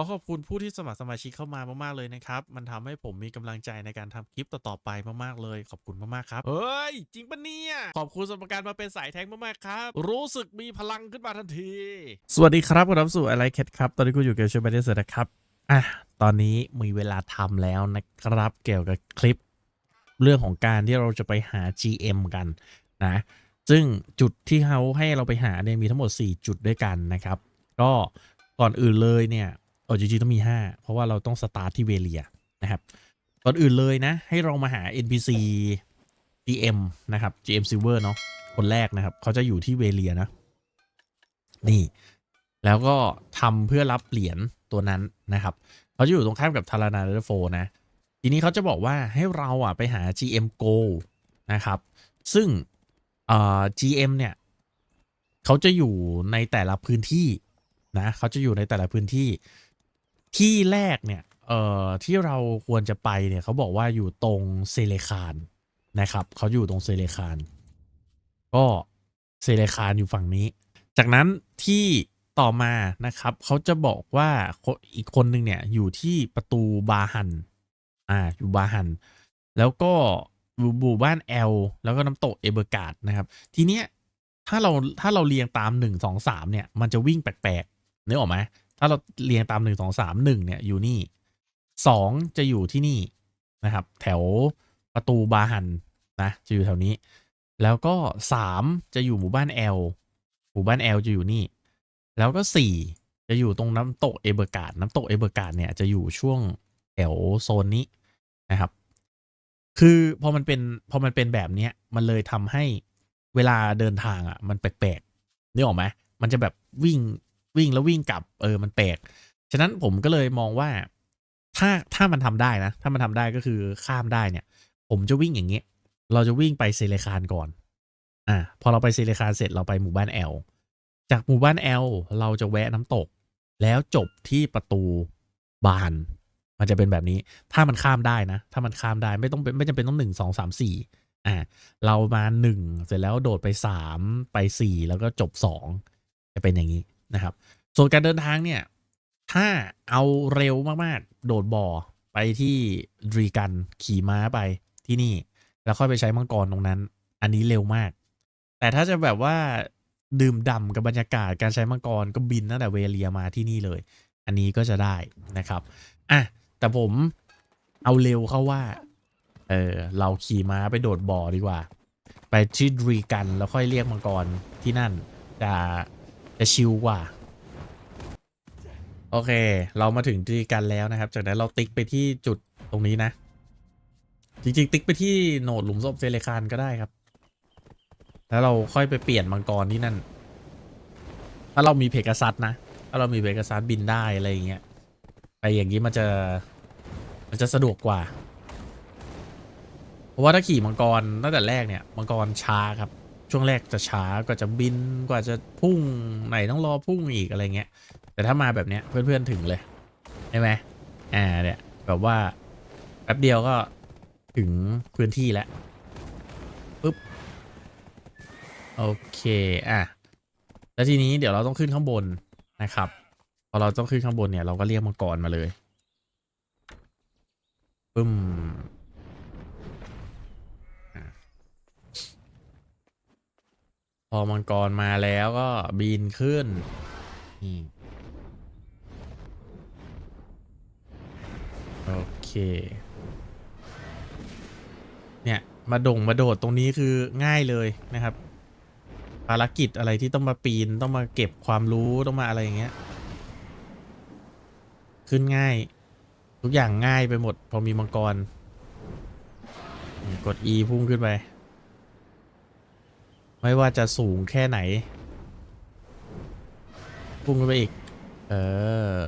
ขอขอบคุณผู้ที่สมัครสมาชิกเข้ามามากๆเลยนะครับ มันทำให้ผมมีกำลังใจในการทำคลิปต่อๆไปมากๆเลย ขอบคุณมากๆครับ เฮ้ย จริงปะเนี่ย ขอบคุณสำหรับการมาเป็นสายแทงมากๆครับ รู้สึกมีพลังขึ้นมาทันที สวัสดีครับคุณรับสู่อะไรเคทครับ ตอนนี้คุณอยู่กับช่วยไปได้เสร็จนะครับ อะ ตอนนี้มีเวลาทำแล้วนะครับ เกี่ยวกับคลิป เรื่องของการที่เราจะไปหา GM กันนะ ซึ่งจุดที่เขาให้เราไปหาเนี่ยมีทั้งหมด 4 จุดด้วยกันนะครับ ก็ก่อนอื่นเลยเนี่ย เออจริงๆต้องมี 5 เพราะว่าเราต้องสตาร์ทที่เวเลียนะครับก่อนอื่นเลยนะ ให้เรามาหา NPC GM นะครับ GM Silver เนาะคนแรกนะครับ เขาจะอยู่ที่เวเลียนะ นี่ แล้วก็ทำเพื่อรับเหรียญตัวนั้นนะครับ เขาจะอยู่ตรงข้ามกับทารานาเดโฟนะ ทีนี้เขาจะบอกว่าให้เราอะไปหา GM Go นะครับ ซึ่งเอ่อ GM เนี่ย เขาจะอยู่ในแต่ละพื้นที่นะ เขาจะอยู่ในแต่ละพื้นที่ ที่แรกเนี่ยเอ่อที่เราควรจะไปเนี่ยเขาบอกว่าอยู่ตรงเซเลคานนะครับเขาอยู่ตรงเซเลคานก็เซเลคานอยู่ฝั่งนี้ จากนั้นที่ต่อมานะครับเขาจะบอกว่าอีกคนหนึ่งเนี่ยอยู่ที่ประตูบาฮันอ่าอยู่บาฮัน แล้วก็อยู่หมู่บ้านแอลแล้วก็น้ำตกเอเบอร์การ์ดนะครับ ทีเนี้ยถ้าเราถ้าเราเรียงตามหนึ่งสองสามเนี่ย มันจะวิ่งแปลกๆนึกออกไหม ถ้าเราเรียงตามหนึ่งสองสามหนึ่งเนี่ยอยู่นี่สองจะอยู่ที่นี่นะครับ แถวประตูบาฮันนะจะอยู่แถวนี้ แล้วก็สามจะอยู่หมู่บ้านแอลหมู่บ้านแอลจะอยู่นี่ แล้วก็สี่จะอยู่ตรงน้ำตกเอเบอร์การ์ดน้ำตกเอเบอร์การ์ดเนี่ยจะอยู่ช่วงแถวโซนนี้นะครับ คือพอมันเป็นพอมันเป็นแบบเนี้ยมันเลยทำให้เวลาเดินทางอะ มันแปลกๆนึกออกไหมมันจะแบบวิ่ง วิ่งแล้ววิ่งกลับเออมันแปลกฉะนั้นผมก็เลยมองว่า ถ้าถ้ามันทำได้นะ ถ้ามันทำได้ก็คือข้ามได้เนี่ย ผมจะวิ่งอย่างเงี้ยเราจะวิ่งไปเซเลคานก่อน อ่า พอเราไปเซเลคานเสร็จเราไปหมู่บ้านแอล จากหมู่บ้านแอลเราจะแวะน้ำตก แล้วจบที่ประตูบาน มันจะเป็นแบบนี้ ถ้ามันข้ามได้นะ ถ้ามันข้ามได้ไม่ต้องเป็นไม่จำเป็นต้องหนึ่งสองสามสี่อ่า เรามาหนึ่งเสร็จแล้วโดดไปสามไปสี่แล้วก็จบสองจะเป็นอย่างนี้ นะครับ ส่วนการเดินทางเนี่ย ถ้าเอาเร็วมากๆ โดดบ่อไปที่ดรีกันขี่ม้าไปที่นี่ แล้วค่อยไปใช้มังกรตรงนั้น อันนี้เร็วมาก แต่ถ้าจะแบบว่าดื่มด่ำกับบรรยากาศการใช้มังกรก็บินตั้งแต่เวเลียมาที่นี่เลย อันนี้ก็จะได้นะครับอะแต่ผมเอาเร็วเข้าว่า เออเราขี่ม้าไปโดดบ่อดีกว่า ไปที่ดรีกันแล้วค่อยเรียกมังกรที่นั่นจะ จะชิลกว่า โอเค เรามาถึงดรีกันแล้วนะครับ จากนั้นเราติ๊กไปที่จุดตรงนี้นะ จริงๆ ติ๊กไปที่โหนดหลุมศพเซเลคานก็ได้ครับ แล้วเราค่อยไปเปลี่ยนมังกรที่นั่น ถ้าเรามีเพกาซัสนะ ถ้าเรามีเพกาซัสบินได้อะไรอย่างเงี้ยไปอย่างนี้มันจะมันจะสะดวกกว่า เพราะว่าถ้าขี่มังกรตั้งแต่แรกเนี่ย มังกรช้าครับ ช่วงแรกจะช้ากว่าจะบินกว่าจะพุ่งไหนต้องรอพุ่งอีกอะไรเงี้ย แต่ถ้ามาแบบเนี้ยเพื่อนๆถึงเลยใช่ไหมอ่าเนี่ยแบบว่าแป๊บเดียวก็ถึงพื้นที่แล้วปุ๊บโอเคอะแล้วทีนี้เดี๋ยวเราต้องขึ้นข้างบนนะครับพอเราต้องขึ้นข้างบนเนี่ยเราก็เรียกมังกรมาเลยปึ้มอะ พอมังกรมาแล้วก็บินขึ้นนี่โอเค เนี่ย มาด่งมาโดดตรงนี้คือง่ายเลยนะครับ ภารกิจอะไรที่ต้องมาปีนต้องมาเก็บความรู้ต้องมาอะไรอย่างเงี้ย ขึ้นง่าย ทุกอย่างง่ายไปหมด พอมีมังกร กด E พุ่งขึ้นไป ไม่ว่าจะสูงแค่ไหนพุ่งไปอีก เออ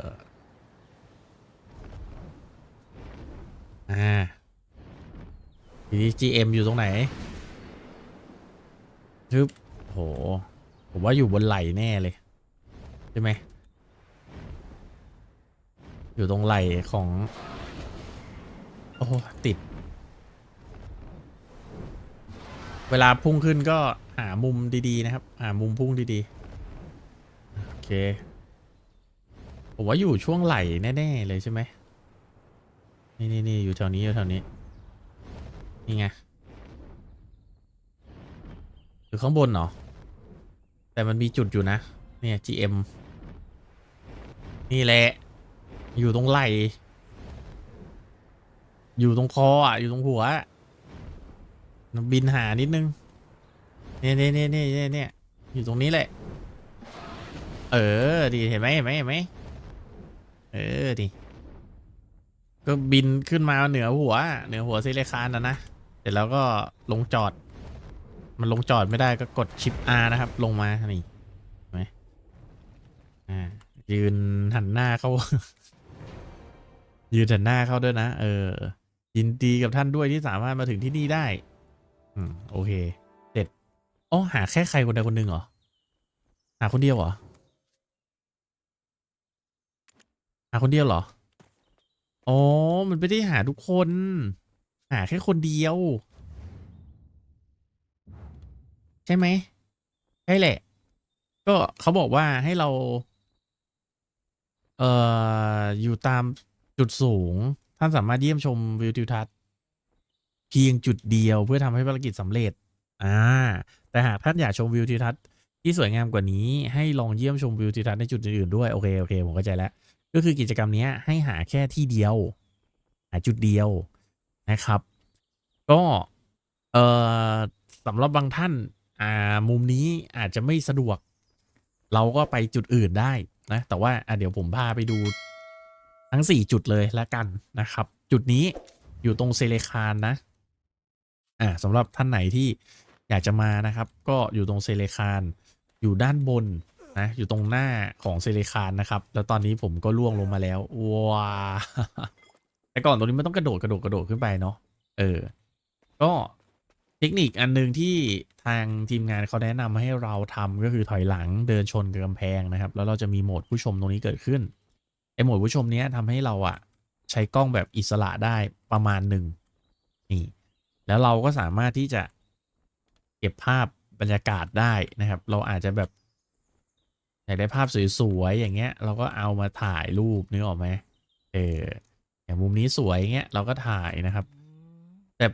อ่า ทีนี้ GM อยู่ตรงไหนทึบโห ผมว่าอยู่บนไหลแน่เลย ใช่ไหม อยู่ตรงไหลของ โอ้ ติด เวลาพุ่งขึ้นก็ามุมดีๆนะครับ หามุมพุ่งดีๆ โอเค ผมว่าอยู่ช่วงไหลแน่ ๆ เลยใช่ไหม นี่นี่นี่อยู่แถวนี้อยู่แถวนี้ นี่ไง อยู่ข้างบนเหรอ แต่มันมีจุดอยู่นะ เนี่ย GM นี่แหละ อยู่ตรงไหล อยู่ตรงคออะ อยู่ตรงหัว บินหานิดนึง เนี่ยเนี่ยเนี่ยเนี่ยเนี่ยอยู่ตรงนี้แหละ เออ ดีเห็นไหมเห็นไหมเห็นไหมเออดิก็บินขึ้นมาเหนือหัว เหนือหัวซิเลคานนะนะ เสร็จแล้วก็ลงจอด มันลงจอดไม่ได้ก็กดชิป R นะครับ ลงมา นี่เห็นไหมอ่า ยืนหันหน้าเข้า ยืนหันหน้าเข้าด้วยนะ เออ ยินดีกับท่านด้วยที่สามารถมาถึงที่นี่ได้ อืม โอเค อ๋อหาแค่ใครคนใดคนหนึ่งเหรอ หาคนเดียวเหรอ หาคนเดียวเหรอ อ๋อ มันไม่ได้หาทุกคน หาแค่คนเดียว ใช่ไหมใช่แหละ ก็เขาบอกว่าให้เรา เอ่อ อยู่ตามจุดสูง ท่านสามารถเยี่ยมชมวิวทิวทัศน์เพียงจุดเดียวเพื่อทำให้ภารกิจสำเร็จ อ่า แต่หากท่านอยากชมวิวทิวทัศน์ที่สวยงามกว่านี้ให้ลองเยี่ยมชมวิวทิวทัศน์ในจุดอื่นๆด้วยโอเคโอเคผมเข้าใจแล้ว ก็คือกิจกรรมนี้ให้หาแค่ที่เดียว หาจุดเดียวนะครับ ก็เอ่อสำหรับบางท่านอ่ามุมนี้อาจจะไม่สะดวก เราก็ไปจุดอื่นได้นะแต่ว่าอะเดี๋ยวผมพาไปดูทั้ง 4 จุดเลยละกันนะครับ จุดนี้อยู่ตรงเซเลคานนะอ่าสำหรับท่านไหนที่ อยากจะมานะครับ ก็อยู่ตรงเซเลคานอยู่ด้านบนนะอยู่ตรงหน้าของเซเลคานนะครับ แล้วตอนนี้ผมก็ล่วงลงมาแล้วว้าแต่ก่อนตรงนี้มันต้องกระโดดกระโดดกระโดดขึ้นไปเนาะเออ ก็เทคนิคอันหนึ่งที่ทางทีมงานเขาแนะนำให้เราทำก็คือถอยหลังเดินชนกับกำแพงนะครับ แล้วเราจะมีโหมดผู้ชมตรงนี้เกิดขึ้นไอโหมดผู้ชมเนี้ยทำให้เราอะใช้กล้องแบบอิสระได้ประมาณหนึ่งนี่แล้วเราก็สามารถที่จะ เก็บภาพบรรยากาศได้นะครับ เราอาจจะแบบอยากได้ภาพสวยๆอย่างเงี้ย เราก็เอามาถ่ายรูปนึกออกไหมเอออย่างมุมนี้สวยเงี้ยเราก็ถ่ายนะครับ แต่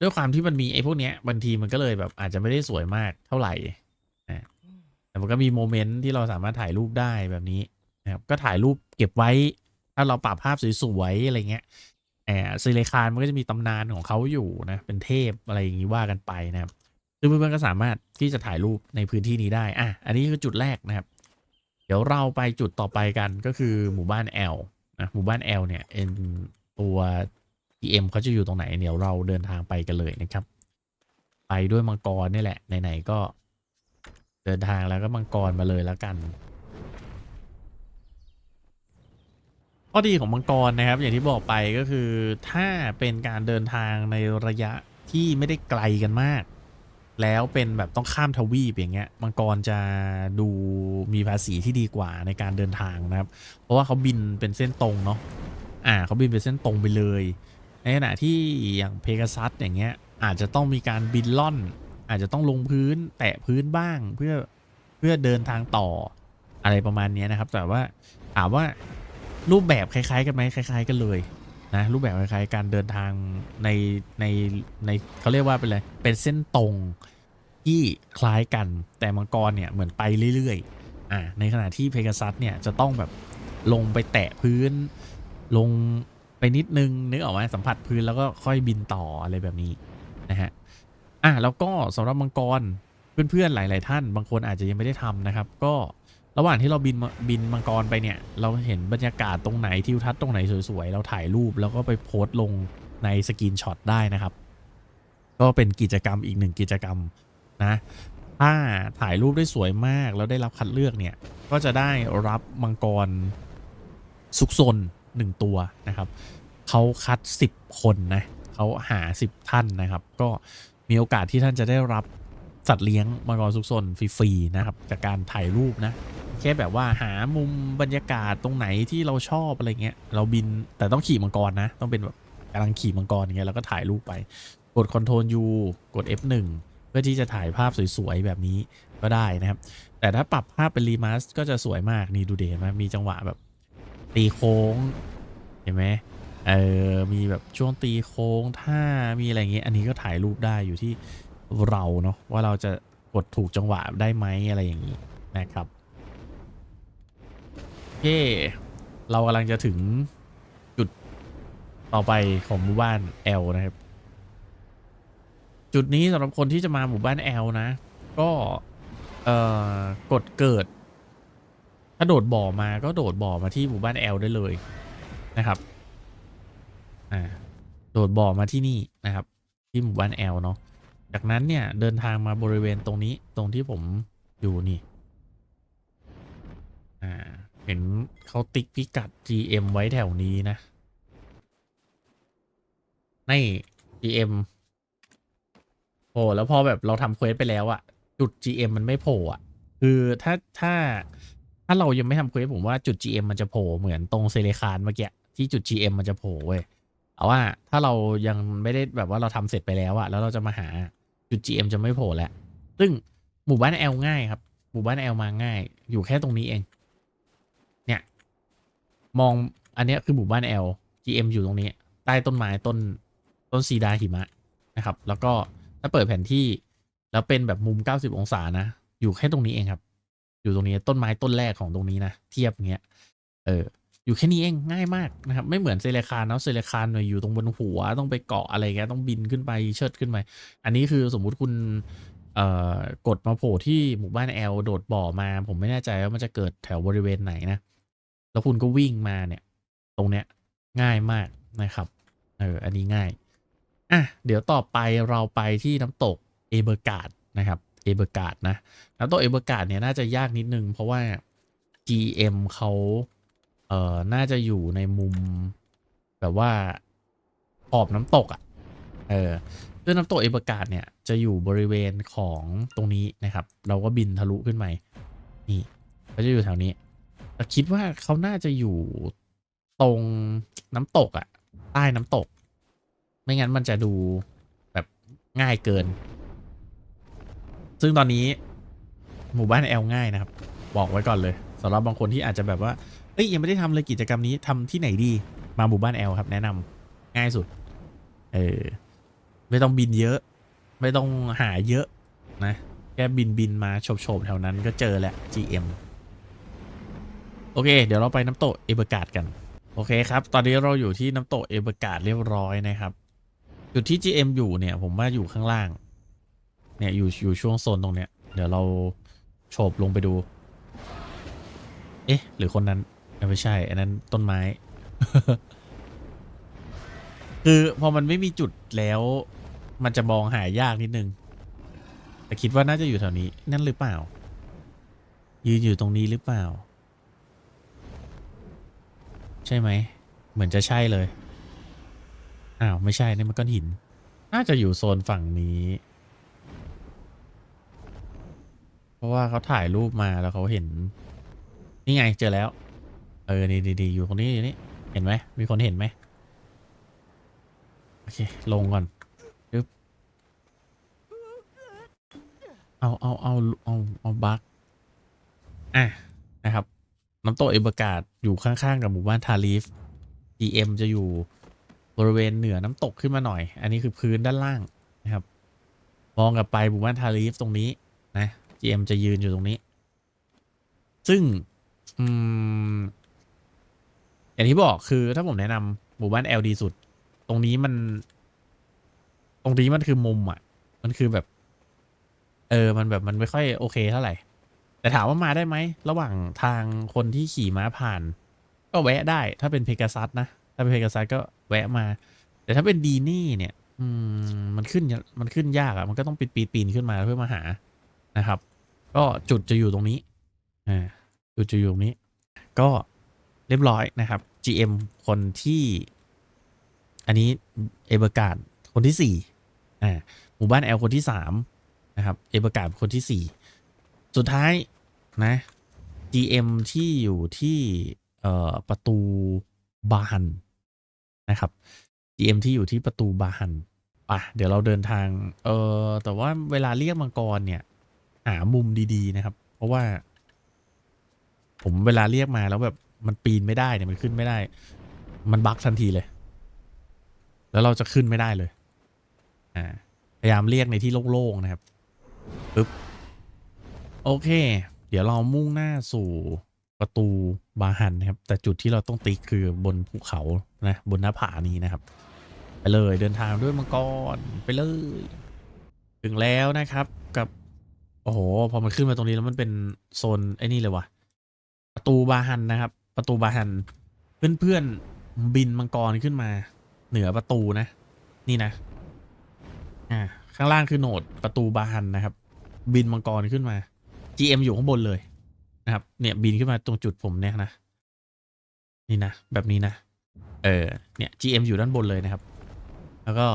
ด้วยความที่มันมีไอ้พวกเนี้ยบางทีมันก็เลยแบบอาจจะไม่ได้สวยมากเท่าไหร่นะแต่มันก็มีโมเมนต์ที่เราสามารถถ่ายรูปได้แบบนี้นะครับ ก็ถ่ายรูปเก็บไว้ ถ้าเราปรับภาพสวยๆอะไรเงี้ย แอบซิเลคานมันก็จะมีตำนานของเขาอยู่นะเป็นเทพอะไรอย่างนี้ว่ากันไปนะครับซึ่งเพื่อนๆก็สามารถที่จะถ่ายรูปในพื้นที่นี้ได้อะอันนี้คือจุดแรกนะครับ เดี๋ยวเราไปจุดต่อไปกันก็คือหมู่บ้านแอลนะหมู่บ้านแอลเนี่ยเป็นตัว PM เขาจะอยู่ตรงไหนเดี๋ยวเราเดินทางไปกันเลยนะครับ ไปด้วยมังกรนี่แหละไหนๆก็เดินทางแล้วก็มังกรมาเลยแล้วกัน ข้อดีของมังกรนะครับ อย่างที่บอกไปก็คือถ้าเป็นการเดินทางในระยะที่ไม่ได้ไกลกันมาก แล้วเป็นแบบต้องข้ามทวีปอย่างเงี้ยมังกรจะดูมีภาษีที่ดีกว่าในการเดินทางนะครับ เพราะว่าเขาบินเป็นเส้นตรงเนาะอ่าเขาบินเป็นเส้นตรงไปเลย ในขณะที่อย่างเพก a ซัสอย่างเงี้ยอาจจะต้องมีการบินล่อน อาจจะต้องลงพื้นแตะพื้นบ้างเพื่อเพื่อเดินทางต่ออะไรประมาณนี้นะครับ แต่ว่าถามว่า รูปแบบคล้ายๆกันไหมคล้าย ๆ กันเลยนะรูปแบบคล้ายๆการเดินทางในในในเขาเรียกว่าเป็นอะไรเป็นเส้นตรงที่คล้ายกันแต่มังกรเนี่ยเหมือนไปเรื่อยๆอ่าในขณะที่เพก a ซัสเนี่ยจะต้องแบบลงไปแตะพื้น ลงไปนิดนึงนึกออกไหมสัมผัสพื้นแล้วก็ค่อยบินต่ออะไรแบบนี้นะฮะอะแล้วก็สำหรับมังกรเพื่อนๆหลาย ๆ ท่าน บางคนอาจจะยังไม่ได้ทำนะครับ ก็ ระหว่างที่เราบินบินมังกรไปเนี่ย เราเห็นบรรยากาศตรงไหนทิวทัศน์ตรงไหนสวยๆ เราถ่ายรูปแล้วก็ไปโพสต์ลงในสกรีนช็อตได้นะครับ ก็เป็นกิจกรรมอีกหนึ่งกิจกรรมนะ ถ้าถ่ายรูปได้สวยมากแล้วได้รับคัดเลือกเนี่ย ก็จะได้รับมังกรซุกซนหนึ่งตัวนะครับ เขาคัด 10 คนนะเขาหา 10 ท่านนะครับ ก็มีโอกาสที่ท่านจะได้รับสัตว์เลี้ยงมังกรซุกซนฟรีๆนะครับจากการถ่ายรูปนะ แค่แบบว่าหามุมบรรยากาศตรงไหนที่เราชอบอะไรเงี้ยเราบินแต่ต้องขี่มังกรนะ ต้องเป็นแบบกำลังขี่มังกรอย่างเงี้ยแล้วก็ถ่ายรูปไป กด Ctrl U กด F1 เพื่อที่จะถ่ายภาพสวยๆแบบนี้ก็ได้นะครับ แต่ถ้าปรับภาพเป็นรีมาสก็จะสวยมากนี่ดูเดเห็นไหมมีจังหวะแบบตีโค้งเห็นไหมเออมีแบบช่วงตีโค้งถ้ามีอะไรเงี้ยอันนี้ก็ถ่ายรูปได้อยู่ที่เราเนาะว่าเราจะกดถูกจังหวะได้ไหมอะไรอย่างนี้นะครับ เคเรากำลังจะถึงจุดต่อไปของหมู่บ้าน L นะครับ จุดนี้สำหรับคนที่จะมาหมู่บ้าน L นะ ก็เอ่อกดเกิด ถ้าโดดบ่อมาก็โดดบ่อมาที่หมู่บ้าน L ได้เลยนะครับอ่าโดดบ่อมาที่นี่นะครับ ที่หมู่บ้าน L เนาะจากนั้นเนี่ยเดินทางมาบริเวณตรงนี้ตรงที่ผมอยู่นี่ อ่า เห็นเขาติ๊กพิกัด GM ไว้แถวนี้นะใน GM โผล่แล้วพอแบบเราทำเควสไปแล้วอะจุด GM มันไม่โผล่อะคือถ้าถ้าถ้าเรายังไม่ทำเควสผมว่าจุด GM มันจะโผล่เหมือนตรงเซเลคานเมื่อกี้ที่จุด GM มันจะโผล่เว้ยแต่ว่าถ้าเรายังไม่ได้แบบว่าเราทำเสร็จไปแล้วอะแล้วเราจะมาหาจุด GM จะไม่โผล่แล้วซึ่งหมู่บ้าน L ง่ายครับ หมู่บ้าน L มาง่าย อยู่แค่ตรงนี้เอง มองอันนี้คือหมู่บ้าน L GM อยู่ตรงนี้ ใต้ต้นไม้ต้นต้นซีดาหิมะนะครับ แล้วก็ถ้าเปิดแผนที่ แล้วเป็นแบบมุม 90 องศานะ อยู่แค่ตรงนี้เองครับ อยู่ตรงนี้ต้นไม้ต้นแรกของตรงนี้นะ เทียบอย่างเงี้ยเอออยู่แค่นี้เองง่ายมากนะครับ ไม่เหมือนเซเลคานเนาะเซเลคานหน่อยอยู่ตรงบนหัวต้องไปเกาะอะไรเงี้ยต้องบินขึ้นไปเชิดขึ้นไปอันนี้คือสมมุติคุณเอ่อกดมาโผล่ที่หมู่บ้านแอลโดดบ่อมา ผมไม่แน่ใจว่ามันจะเกิดแถวบริเวณไหนนะ แล้วคุณก็วิ่งมาเนี่ย ตรงเนี้ยง่ายมากนะครับ เออ อันนี้ง่าย อะ เดี๋ยวต่อไปเราไปที่น้ำตกเอเบอร์การ์ดนะครับ เอเบอร์การ์ดนะ น้ำตกเอเบอร์การ์ดเนี่ยน่าจะยากนิดนึง เพราะว่า GM เขาเอ่อ น่าจะอยู่ในมุมแบบว่าขอบน้ำตกอะ่ะ เออซึ่งน้ำตกเอเบอร์การ์ดเนี่ยจะอยู่บริเวณของตรงนี้นะครับ เราก็บินทะลุขึ้นไปนี่เขาจะอยู่แถวนี้ คิดว่าเขาน่าจะอยู่ตรงน้ำตกอะ่ะ ใต้น้ำตก ไม่งั้นมันจะดูแบบง่ายเกิน ซึ่งตอนนี้หมู่บ้านแอลง่ายนะครับ บอกไว้ก่อนเลยสำหรับบางคนที่อาจจะแบบว่าเอ้ยยังไม่ได้ทำเลยกิจกรรมนี้ทำที่ไหนดี มาหมู่บ้านแอลครับ แนะนำง่ายสุด เออไม่ต้องบินเยอะ ไม่ต้องหาเยอะนะ แค่บินบินมาโฉบๆแถวนั้นก็เจอแหละ GM โอเค เดี๋ยวเราไปน้ำตกเอเบอร์การ์ดกัน โอเคครับ ตอนนี้เราอยู่ที่น้ำตกเอเบอร์การ์ดเรียบร้อยนะครับ จุดที่ GM อยู่เนี่ยผมว่าอยู่ข้างล่าง เนี่ยอยู่อยู่ช่วงโซนตรงเนี้ย เดี๋ยวเราโฉบลงไปดู เอ๊ะ หรือคนนั้น ไม่ใช่ อันนั้นต้นไม้ คือพอมันไม่มีจุดแล้ว มันจะมองหายากนิดนึง แต่คิดว่าน่าจะอยู่แถวนี้ นั่นหรือเปล่า ยืนอยู่ตรงนี้หรือเปล่า ใช่ไหม เหมือนจะใช่เลย อ้าว ไม่ใช่นี่มันก้อนหิน น่าจะอยู่โซนฝั่งนี้ เพราะว่าเขาถ่ายรูปมาแล้วเขาเห็น นี่ไงเจอแล้ว เออ นี่ดีๆอยู่ตรงนี้อยู่นี่เห็นไหม มีคนเห็นไหม โอเค ลงก่อนปึ๊บเอา เอา เอา เอา เอาบักอะนะครับ น้ำตกเอเบอร์การ์ดอยู่ข้างๆกับหมู่บ้านทาลีฟ GM จะอยู่บริเวณเหนือน้ำตกขึ้นมาหน่อย อันนี้คือพื้นด้านล่างนะครับ มองกลับไปหมู่บ้านทาลีฟตรงนี้นะ GM จะยืนอยู่ตรงนี้ ซึ่งอืมอย่างที่บอกคือถ้าผมแนะนำหมู่บ้าน LD สุด ตรงนี้มัน ตรงนี้มันคือมุมอะ มันคือแบบ เออ มันแบบมันไม่ค่อยโอเคเท่าไหร่ แต่ถามว่ามาได้ไหม ระหว่างทางคนที่ขี่ม้าผ่าน ก็แวะได้ ถ้าเป็นเพกาซัสนะ ถ้าเป็นเพกาซัสก็แวะมา แต่ถ้าเป็นดีนี่เนี่ย อืมมันขึ้นมันขึ้นยากอะ่ะมันก็ต้องปีนปีนปีนขึ้นมาเพื่อมาหานะครับ ก็จุดจะอยู่ตรงนี้อ่าจุดจะอยู่ตรงนี้ ก็เรียบร้อยนะครับ GM คนที่ อันนี้เอเบอร์การ์ดคนที่สี่อ่าหมู่บ้านแอลคนที่สามนะครับ เอเบอร์การ์ดคนที่สี่สุดท้าย นะ GM ที่อยู่ที่เอ่อประตูบาฮันนะครับ GM ที่อยู่ที่ประตูบาฮันป่ะเดี๋ยวเราเดินทางเออแต่ว่าเวลาเรียกมังกรเนี่ย หามุมดีๆนะครับ เพราะว่า ผมเวลาเรียกมาแล้วแบบมันปีนไม่ได้เนี่ยมันขึ้นไม่ได้ มันบั๊กทันทีเลย แล้วเราจะขึ้นไม่ได้เลยอ่าพยายามเรียกในที่โล่งๆนะครับปึ๊บโอเค ดี๋ยวเรามุ่งหน้าสู่ประตูบาฮันนะครับ แต่จุดที่เราต้องติ๊กคือบนภูเขานะบนหน้าผานี้นะครับ ไปเลยเดินทางด้วยมังกรไปเลย ถึงแล้วนะครับกับ โอ้โหพอมันขึ้นมาตรงนี้แล้วมันเป็นโซนไอ้นี่เลยวะประตูบาฮันนะครับ ประตูบาฮันเพื่อนๆบินมังกรขึ้นมา เหนือประตูนะ นี่นะอ่าข้างล่างคือโหนดประตูบาฮันนะครับ บินมังกรขึ้นมา GM อยู่ข้างบนเลยนะครับ เนี่ยบินขึ้นมาตรงจุดผมเนี่ยนะ นี่นะ แบบนี้นะ เออ เนี่ย GM อยู่ด้านบนเลยนะครับ แล้วก็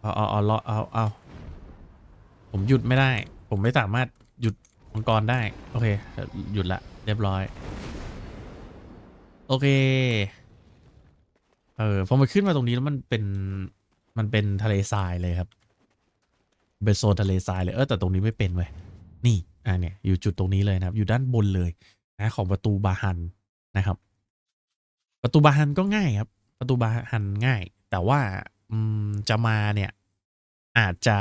เอาเอาเอาเอาเอาเอาผมหยุดไม่ได้ ผมไม่สามารถหยุดมังกรได้ โอเค หยุดละ เรียบร้อย โอเค เออ พอมันขึ้นมาตรงนี้แล้วมันเป็น มันเป็นทะเลทรายเลยครับ เป็นโซนทะเลทรายเลย เออ แต่ตรงนี้ไม่เป็นเว้ย นี่อ่าเนี่ยอยู่จุดตรงนี้เลยนะครับ อยู่ด้านบนเลยนะของประตูบาฮันนะครับ ประตูบาฮันก็ง่ายครับ ประตูบาฮันง่าย แต่ว่าอืมจะมาเนี่ย อาจจะ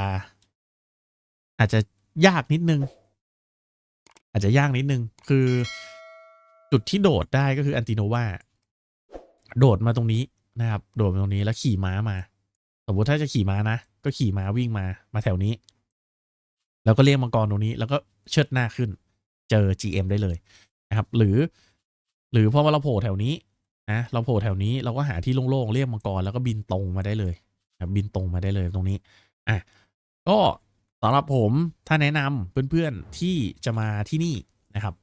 อาจจะยากนิดนึง อาจจะยากนิดนึง คือจุดที่โดดได้ก็คืออันติโนวาโดดมาตรงนี้นะครับ โดดมาตรงนี้แล้วขี่ม้ามา สมมติถ้าจะขี่ม้านะ ก็ขี่ม้าวิ่งมามาแถวนี้ แล้วก็เรียกมังกรตรงนี้ แล้วก็เชิดหน้าขึ้น เจอ GM ได้เลยนะครับ หรือ หรือพอเราโผล่แถวนี้นะเราโผล่แถวนี้เราก็หาที่โล่งๆเรียกมังกรแล้วก็บินตรงมาได้เลยนะบินตรงมาได้เลยตรงนี้อะก็สำหรับผมถ้าแนะนำเพื่อนๆที่จะมาที่นี่นะครับ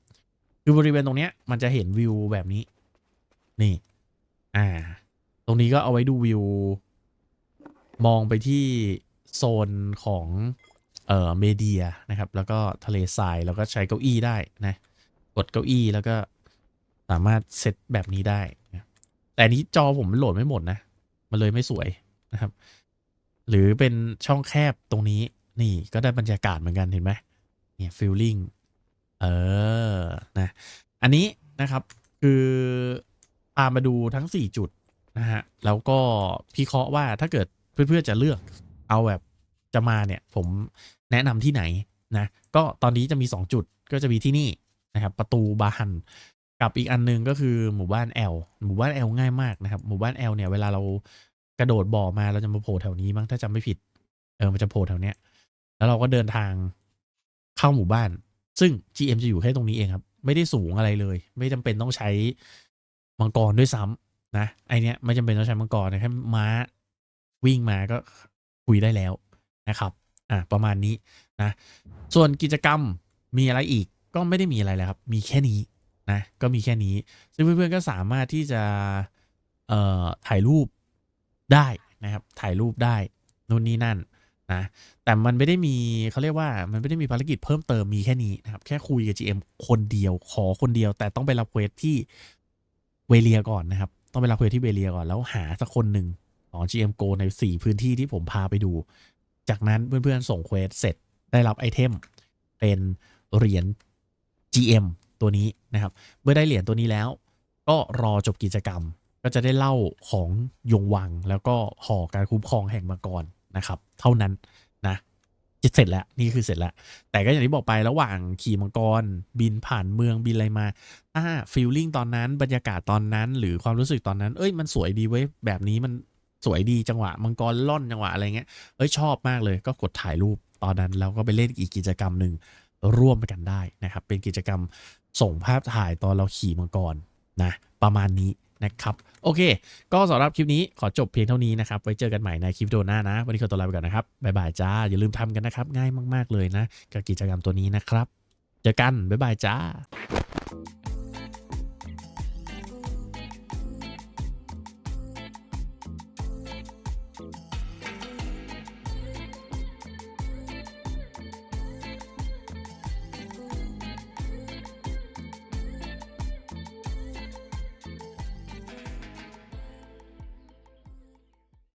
คือบริเวณตรงเนี้ยมันจะเห็นวิวแบบนี้ นี่ อ่า ตรงนี้ก็เอาไว้ดูวิว มองไปที่โซนของ เอ่อเมเดียนะครับ แล้วก็ทะเลทรายแล้วก็ใช้เก้าอี้ได้นะกดเก้าอี้แล้วก็สามารถเซตแบบนี้ได้นะแต่นี้จอผมโหลดไม่หมดนะ มันเลยไม่สวยนะครับ หรือเป็นช่องแคบตรงนี้นี่ก็ได้บรรยากาศเหมือนกันเห็นไหมเนี่ยฟีลลิ่งเออนะอันนี้นะครับคือพามาดูทั้ง 4 จุดนะฮะแล้วก็พิเคราะห์ว่าถ้าเกิดเพื่อนๆจะเลือกเอาแบบ จะมาเนี่ยผมแนะนำที่ไหนนะก็ตอนนี้จะมี 2 จุดก็จะมีที่นี่นะครับประตูบาฮันกับอีกอันหนึงก็คือหมู่บ้านแอลหมู่บ้านแอลง่ายมากนะครับหมู่บ้านแอลเนี่ยเวลาเรากระโดดบ่อมาเราจะมาโผล่แถวนี้มั้งถ้าจำไม่ผิดเออมันจะโผล่แถวเนี้ยแล้วเราก็เดินทางเข้าหมู่บ้าน ซึ่ง GM จะอยู่แค่ตรงนี้เองครับ ไม่ได้สูงอะไรเลย ไม่จำเป็นต้องใช้มังกรด้วยซ้ำนะไอเนี้ยไม่จำเป็นต้องใช้มังกรนะแค่ม้าวิ่งมาก็คุยได้แล้ว นะครับอะประมาณนี้นะส่วนกิจกรรมมีอะไรอีกก็ไม่ได้มีอะไรแล้วครับ มีแค่นี้นะก็มีแค่นี้ ซึ่งเพื่อนๆก็สามารถที่จะเอ่อถ่ายรูปได้นะครับ ถ่ายรูปได้นู่นนี่นั่นนะแต่มันไม่ได้มีเขาเรียกว่ามันไม่ได้มีภารกิจเพิ่มเติมมีแค่นี้นะครับ แค่คุยกับ GM คนเดียวขอคนเดียว แต่ต้องไปรับเควสที่เวเลียก่อนนะครับ ต้องไปรับเควสที่เวเลียก่อนแล้วหาสักคนหนึ่งของ GM Go ใน 4 พื้นที่ที่ผมพาไปดู จากนั้นเพื่อนๆส่งเควสเสร็จได้รับไอเทมเป็นเหรียญ GM ตัวนี้นะครับ เมื่อได้เหรียญตัวนี้แล้ว ก็รอจบกิจกรรม ก็จะได้เล่าของยงวังแล้วก็ห่อการคุ้มครองแห่งมังกรนะครับ เท่านั้นนะจะเสร็จแล้วนี่คือเสร็จแล้ว แต่ก็อย่างที่บอกไประหว่างขี่มังกร บินผ่านเมืองบินอะไรมาถ้าฟีลลิ่งตอนนั้นบรรยากาศตอนนั้น หรือความรู้สึกตอนนั้น เอ้ยมันสวยดีเว้ยแบบนี้มัน สวยดีจังหวะ มังกรล่อนจังหวะอะไรเงี้ยเอ้ยชอบมากเลยก็กดถ่ายรูปตอนนั้นแล้วก็ไปเล่นอีกกิจกรรมหนึ่งร่วมกันได้นะครับ เป็นกิจกรรมส่งภาพถ่ายตอนเราขี่มังกรนะประมาณนี้นะครับ โอเค ก็สำหรับคลิปนี้ขอจบเพียงเท่านี้นะครับ ไว้เจอกันใหม่ในคลิปวิดีโอหน้านะ วันนี้ขอตัวลาไปก่อนนะครับบ๊ายบายจ้า อย่าลืมทำกันนะครับ ง่ายมาก ๆ เลยนะ กับกิจกรรมตัวนี้นะครับ เจอกันบ๊ายบายจ้า